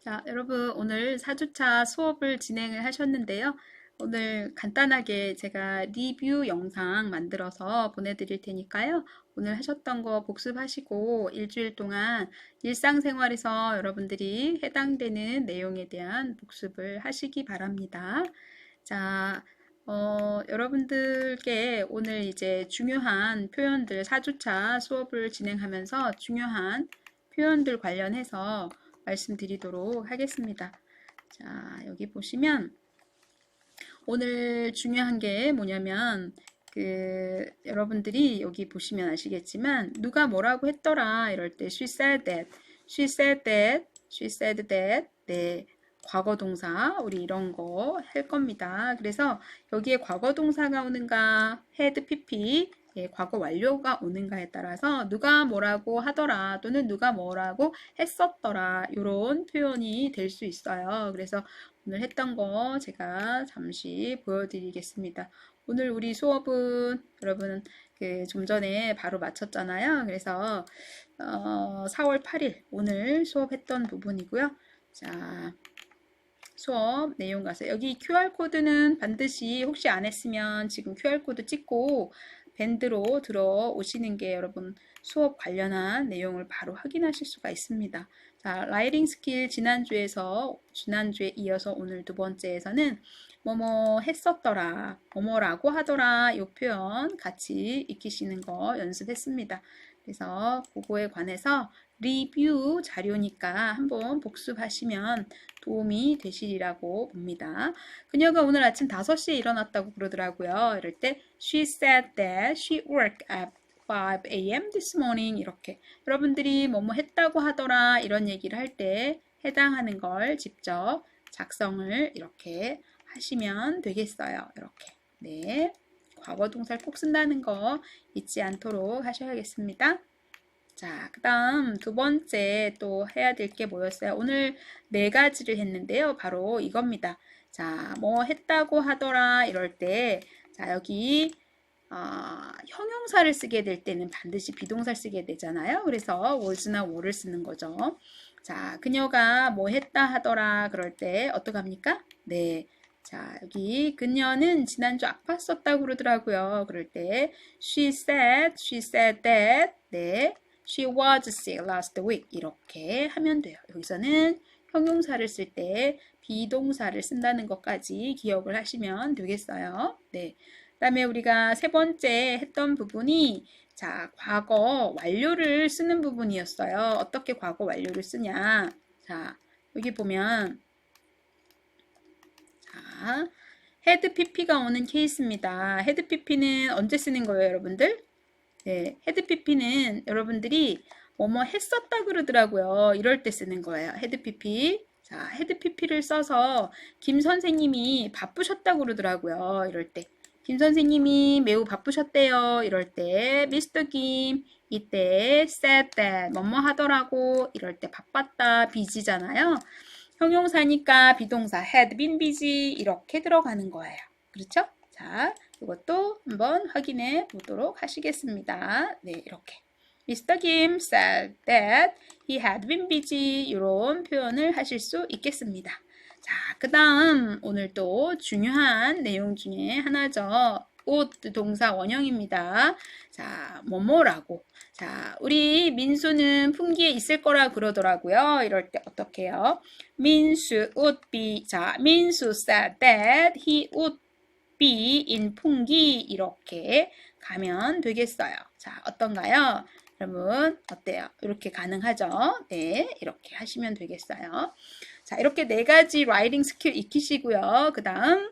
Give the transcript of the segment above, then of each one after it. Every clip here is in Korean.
자, 여러분 오늘 4주차 수업을 진행을 하셨는데요. 오늘 간단하게 제가 리뷰 영상 만들어서 보내드릴 테니까요. 오늘 하셨던 거 복습하시고 일주일 동안 일상생활에서 여러분들이 해당되는 내용에 대한 복습을 하시기 바랍니다. 자, 어, 여러분들께 오늘 이제 중요한 표현들 4주차 수업을 진행하면서 중요한 표현들 관련해서 말씀드리도록 하겠습니다. 자, 여기 보시면 오늘 중요한 게 뭐냐면 그 여러분들이 여기 보시면 아시겠지만 누가 뭐라고 했더라 이럴 때 she said that, she said that, she said that 네 과거 동사 우리 이런 거 할 겁니다. 그래서 여기에 과거 동사가 오는가 had pp 예, 과거 완료가 오는가에 따라서 누가 뭐라고 하더라 또는 누가 뭐라고 했었더라 이런 표현이 될 수 있어요. 그래서 오늘 했던 거 제가 잠시 보여드리겠습니다. 오늘 우리 수업은 여러분 그 좀 전에 바로 마쳤잖아요. 그래서 어, 4월 8일 오늘 수업했던 부분이고요. 자. 수업 내용 가서 여기 QR코드는 반드시 혹시 안 했으면 지금 QR코드 찍고 밴드로 들어오시는 게 여러분 수업 관련한 내용을 바로 확인하실 수가 있습니다. 자, 라이딩 스킬 지난주에서 지난주에 이어서 오늘 두 번째에서는 뭐뭐 했었더라, 뭐뭐라고 하더라 이 표현 같이 익히시는 거 연습했습니다. 그래서 그거에 관해서 리뷰 자료니까 한번 복습하시면 도움이 되시리라고 봅니다. 그녀가 오늘 아침 5시에 일어났다고 그러더라고요. 이럴 때 she said that she worked at 5 a.m. this morning 이렇게 여러분들이 뭐뭐 했다고 하더라 이런 얘기를 할 때 해당하는 걸 직접 작성을 이렇게 하시면 되겠어요. 이렇게 네 과거 동사를 꼭 쓴다는 거 잊지 않도록 하셔야겠습니다. 자, 그 다음 두 번째 또 해야 될 게 뭐였어요? 오늘 네 가지를 했는데요. 바로 이겁니다. 자, 뭐 했다고 하더라 이럴 때, 자, 여기 어, 형용사를 쓰게 될 때는 반드시 비동사를 쓰게 되잖아요. 그래서 was나 were를 쓰는 거죠. 자, 그녀가 뭐 했다 하더라 그럴 때 어떡합니까? 네. 자, 여기 그녀는 지난주 아팠었다고 그러더라고요. 그럴 때 she said, she said that. 네. She was sick last week. 이렇게 하면 돼요. 여기서는 형용사를 쓸 때 비동사를 쓴다는 것까지 기억을 하시면 되겠어요. 네. 그 다음에 우리가 세 번째 했던 부분이 자, 과거 완료를 쓰는 부분이었어요. 어떻게 과거 완료를 쓰냐. 자, 여기 보면 자, 헤드 PP가 오는 케이스입니다. 헤드 PP는 언제 쓰는 거예요, 여러분들? 네, 헤드 PP는 여러분들이 뭐뭐 했었다 그러더라고요. 이럴 때 쓰는 거예요. 헤드 PP. 자, 헤드 PP를 써서 김 선생님이 바쁘셨다고 그러더라고요. 이럴 때. 김 선생님이 매우 바쁘셨대요. 이럴 때 미스터 김 이때 said that 뭐뭐 하더라고 이럴 때 바빴다 비지잖아요. 형용사니까 비동사 had been busy 이렇게 들어가는 거예요. 그렇죠? 자, 이것도 한번 확인해 보도록 하시겠습니다. 네, 이렇게. Mr. Kim said that he had been busy 이런 표현을 하실 수 있겠습니다. 자, 그 다음 오늘 또 중요한 내용 중에 하나죠. 옷 동사 원형입니다. 자, 뭐뭐라고. 자, 우리 민수는 풍기에 있을 거라 그러더라고요. 이럴 때 어떻게 해요? 민수 would be. 자, 민수 said that he would be in 풍기 이렇게 가면 되겠어요. 자, 어떤가요? 여러분 어때요? 이렇게 가능하죠? 네, 이렇게 하시면 되겠어요. 자, 이렇게 네 가지 라이딩 스킬 익히시고요. 그 다음,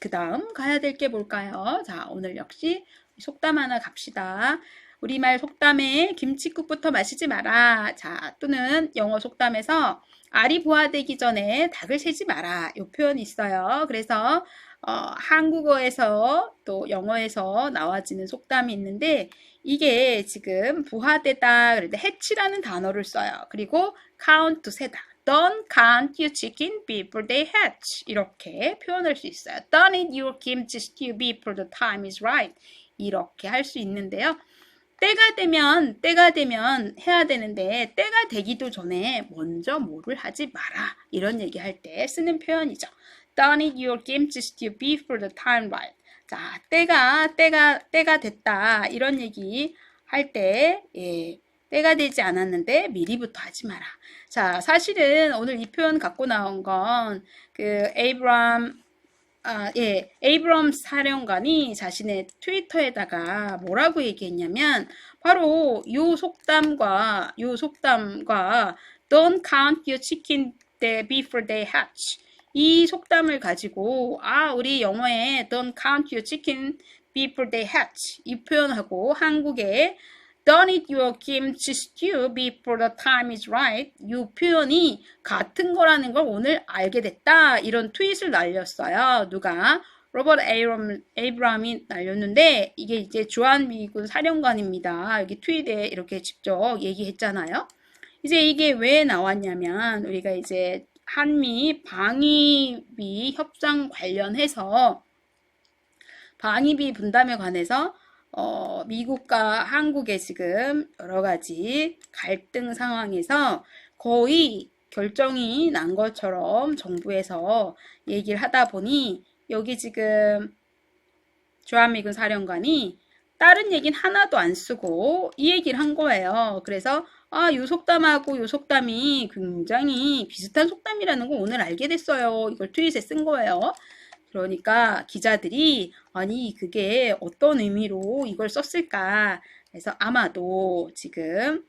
그 다음 가야 될 게 뭘까요? 자, 오늘 역시 속담 하나 갑시다. 우리말 속담에 김치국부터 마시지 마라. 자, 또는 영어 속담에서 알이 부화되기 전에 닭을 세지 마라. 이 표현이 있어요. 그래서 어, 한국어에서 또 영어에서 나와지는 속담이 있는데 이게 지금 부화되다 그럴 때 hatch라는 단어를 써요. 그리고 count 세다. Don't count your chicken before they hatch. 이렇게 표현할 수 있어요. Don't eat your kimchi stew before the time is right. 이렇게 할 수 있는데요. 때가 되면 때가 되면 해야 되는데 때가 되기도 전에 먼저 뭐를 하지 마라 이런 얘기할 때 쓰는 표현이죠. Don't eat your kimchi stew before the time right. 자, 때가 때가 때가 됐다 이런 얘기 할 때 예, 때가 되지 않았는데 미리부터 하지 마라. 자, 사실은 오늘 이 표현 갖고 나온 건 그 에이브람 아, 예, 에이브럼 사령관이 자신의 트위터에다가 뭐라고 얘기했냐면 바로 요 속담과 요 속담과 Don't count your chicken before they hatch 이 속담을 가지고 아 우리 영어에 Don't count your chicken before they hatch 이 표현하고 한국에 Don't eat your kimchi stew before the time is right. 이 표현이 같은 거라는 걸 오늘 알게 됐다. 이런 트윗을 날렸어요. 누가? 로버트 에이브람, 에이브람이 날렸는데 이게 이제 주한미군 사령관입니다. 여기 트윗에 이렇게 직접 얘기했잖아요. 이제 이게 왜 나왔냐면 우리가 이제 한미 방위비 협상 관련해서 방위비 분담에 관해서 어, 미국과 한국의 지금 여러 가지 갈등 상황에서 거의 결정이 난 것처럼 정부에서 얘기를 하다 보니 여기 지금 주한미군 사령관이 다른 얘기는 하나도 안 쓰고 이 얘기를 한 거예요. 그래서 아, 요 속담하고 요 속담이 굉장히 비슷한 속담이라는 걸 오늘 알게 됐어요. 이걸 트윗에 쓴 거예요. 그러니까 기자들이 아니 그게 어떤 의미로 이걸 썼을까 그래서 아마도 지금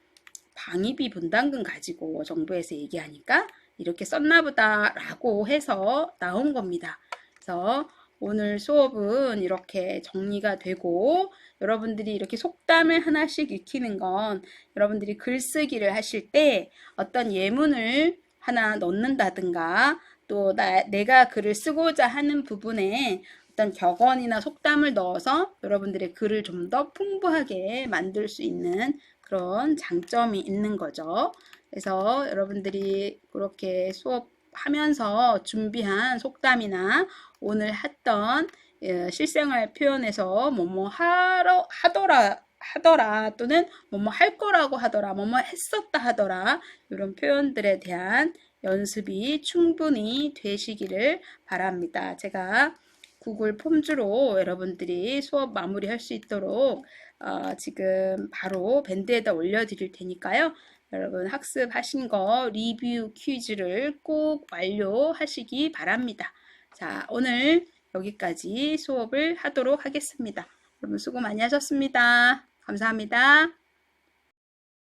방위비 분담금 가지고 정부에서 얘기하니까 이렇게 썼나 보다라고 해서 나온 겁니다. 그래서 오늘 수업은 이렇게 정리가 되고 여러분들이 이렇게 속담을 하나씩 익히는 건 여러분들이 글쓰기를 하실 때 어떤 예문을 하나 넣는다든가 또 나, 내가 글을 쓰고자 하는 부분에 어떤 격언이나 속담을 넣어서 여러분들의 글을 좀 더 풍부하게 만들 수 있는 그런 장점이 있는 거죠. 그래서 여러분들이 그렇게 수업하면서 준비한 속담이나 오늘 했던 예, 실생활 표현에서 뭐뭐 하러 하더라 하더라 또는 뭐뭐 할 거라고 하더라 뭐뭐 했었다 하더라 이런 표현들에 대한 연습이 충분히 되시기를 바랍니다. 제가 구글 폼즈로 여러분들이 수업 마무리할 수 있도록 어, 지금 바로 밴드에다 올려드릴 테니까요. 여러분 학습하신 거 리뷰 퀴즈를 꼭 완료하시기 바랍니다. 자, 오늘 여기까지 수업을 하도록 하겠습니다. 여러분 수고 많이 하셨습니다. 감사합니다.